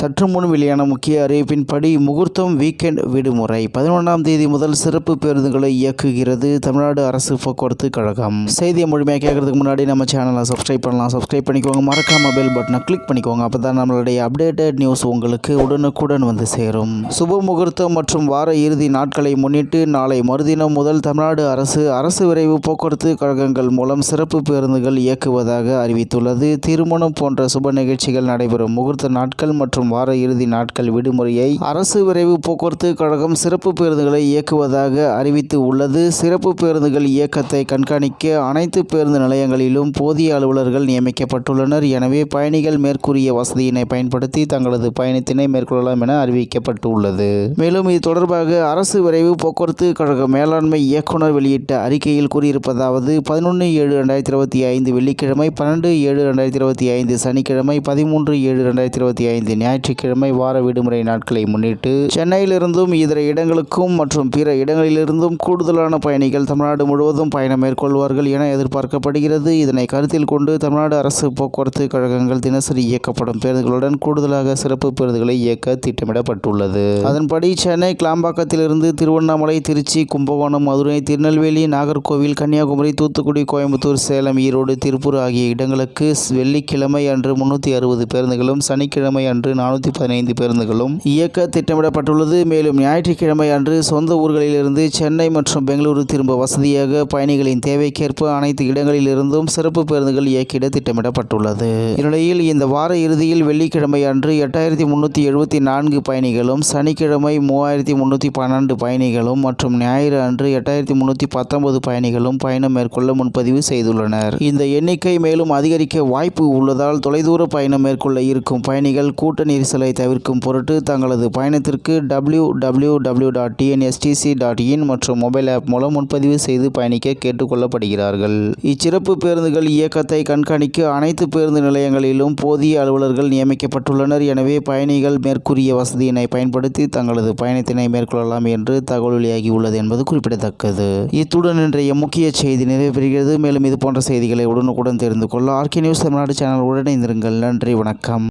சற்று முன் வெளியான முக்கிய அறிவிப்பின்படி முகூர்த்தம் வீக்கெண்ட் விடுமுறை பதினொன்றாம் தேதி முதல் சிறப்பு பேருந்துகளை இயக்குகிறது தமிழ்நாடு அரசு போக்குவரத்து கழகம். செய்தியை முழுமையாக கேட்கறதுக்கு முன்னாடி நம்ம சேனலை சப்ஸ்கிரைப் பண்ணலாம். சப்ஸ்கிரைப் பண்ணிக்கோங்க. மறக்காம பெல் பட்டனை கிளிக் பண்ணிக்கோங்க. அப்போ தான் நம்மளுடைய அப்டேட்டட் நியூஸ் உங்களுக்கு உடனுக்குடன் வந்து சேரும். சுப முகூர்த்தம் மற்றும் வார இறுதி நாட்களை முன்னிட்டு நாளை மறுதினம் முதல் தமிழ்நாடு அரசு அரசு விரைவு போக்குவரத்து கழகங்கள் மூலம் சிறப்பு பேருந்துகள் இயக்குவதாக அறிவித்துள்ளது. திருமணம் போன்ற சுப நிகழ்ச்சிகள் நடைபெறும். முகூர்த்த நாட்கள் மற்றும் வார இறுதி நாட்கள் விடுமுறையை அரசு விரைவு போக்குவரத்து கழகம் சிறப்பு பேருந்துகளை இயக்குவதாக அறிவித்து உள்ளது. சிறப்பு பேருந்துகள் இயக்கத்தை கண்காணிக்க அனைத்து பேருந்து நிலையங்களிலும் போதிய அலுவலர்கள் நியமிக்கப்பட்டுள்ளனர். எனவே பயணிகள் மேற்கூறிய வசதியினை பயன்படுத்தி தங்களது பயணத்தினை மேற்கொள்ளலாம் என அறிவிக்கப்பட்டுள்ளது. மேலும் இது தொடர்பாக அரசு விரைவு போக்குவரத்து கழக மேலாண்மை இயக்குனர் வெளியிட்ட அறிக்கையில் கூறியிருப்பதாவது பதினொன்று ஏழு ரெண்டாயிரத்தி இருபத்தி ஐந்து வெள்ளிக்கிழமை பன்னெண்டு ஏழு ரெண்டாயிரத்தி இருபத்தி ஐந்து சனிக்கிழமை பதிமூன்று ஏழு ரெண்டாயிரத்தி இருபத்தி ஐந்து ஞாயிற்று ஞாயிற்றுக்கிழமை வார விடுமுறை நாட்களை முன்னிட்டு சென்னையிலிருந்தும் இதர இடங்களுக்கும் மற்றும் பிற இடங்களிலிருந்தும் கூடுதலான பயணிகள் தமிழ்நாடு முழுவதும் பயணம் மேற்கொள்வார்கள் என எதிர்பார்க்கப்படுகிறது. இதனை கருத்தில் கொண்டு தமிழ்நாடு அரசு போக்குவரத்து கழகங்கள் தினசரி இயக்கப்படும் பேருந்துகளுடன் கூடுதலாக சிறப்பு பேருந்துகளை இயக்க திட்டமிடப்பட்டுள்ளது. அதன்படி சென்னை கிளாம்பாக்கத்திலிருந்து திருவண்ணாமலை திருச்சி கும்பகோணம் மதுரை திருநெல்வேலி நாகர்கோவில் கன்னியாகுமரி தூத்துக்குடி கோயம்புத்தூர் சேலம் ஈரோடு திருப்பூர் ஆகிய இடங்களுக்கு வெள்ளிக்கிழமை அன்று முன்னூற்றி அறுபது பேருந்துகளும் சனிக்கிழமை அன்று நானூற்றி பதினைந்து பேருந்துகளும் இயக்க திட்டமிடப்பட்டுள்ளது. மேலும் ஞாயிற்றுக்கிழமை அன்று சொந்த ஊர்களிலிருந்து சென்னை மற்றும் பெங்களூரு திரும்ப வசதியாக பயணிகளின் தேவைக்கேற்ப அனைத்து இடங்களிலிருந்தும் சிறப்பு பேருந்துகள் இயக்கிட திட்டமிடப்பட்டுள்ளது. இந்நிலையில் இந்த வார இறுதியில் வெள்ளிக்கிழமை அன்று எட்டாயிரத்தி முன்னூற்றி எழுபத்தி நான்கு பயணிகளும் சனிக்கிழமை மூவாயிரத்தி முன்னூற்றி பன்னெண்டு பயணிகளும் மற்றும் ஞாயிறு அன்று எட்டாயிரத்தி முன்னூற்றி பத்தொன்பது பயணிகளும் பயணம் மேற்கொள்ள முன்பதிவு செய்துள்ளனர். இந்த எண்ணிக்கை மேலும் அதிகரிக்க வாய்ப்பு உள்ளதால் தொலைதூர பயணம் மேற்கொள்ள இருக்கும் பயணிகள் கூட்ட நெரிசலை தவிர்க்கும் பொருட்டு தங்களது பயணத்திற்கு W W W dot TNSTC dot in மற்றும் மொபைல் ஆப் மூலம் முன்பதிவு செய்து பயணிக்க கேட்டுக்கொள்ளப்படுகிறார்கள். இச்சிறப்பு பேருந்துகள் இயக்கத்தை கண்காணிக்க அனைத்து பேருந்து நிலையங்களிலும் போதிய அலுவலர்கள் நியமிக்கப்பட்டுள்ளனர். எனவே பயணிகள் மேற்கூறிய வசதியினை பயன்படுத்தி தங்களது பயணத்தினை மேற்கொள்ளலாம் என்று தகவல் வெளியாகியுள்ளது என்பது குறிப்பிடத்தக்கது. இத்துடன் இன்றைய முக்கிய செய்தி நிறைவு பெறுகிறது மேலும் இது போன்ற செய்திகளை உடனுக்குடன் தெரிந்து கொள்ள ஆர்கே நியூஸ் தமிழ்நாடு சேனல் உடனே இருங்கள் நன்றி வணக்கம்.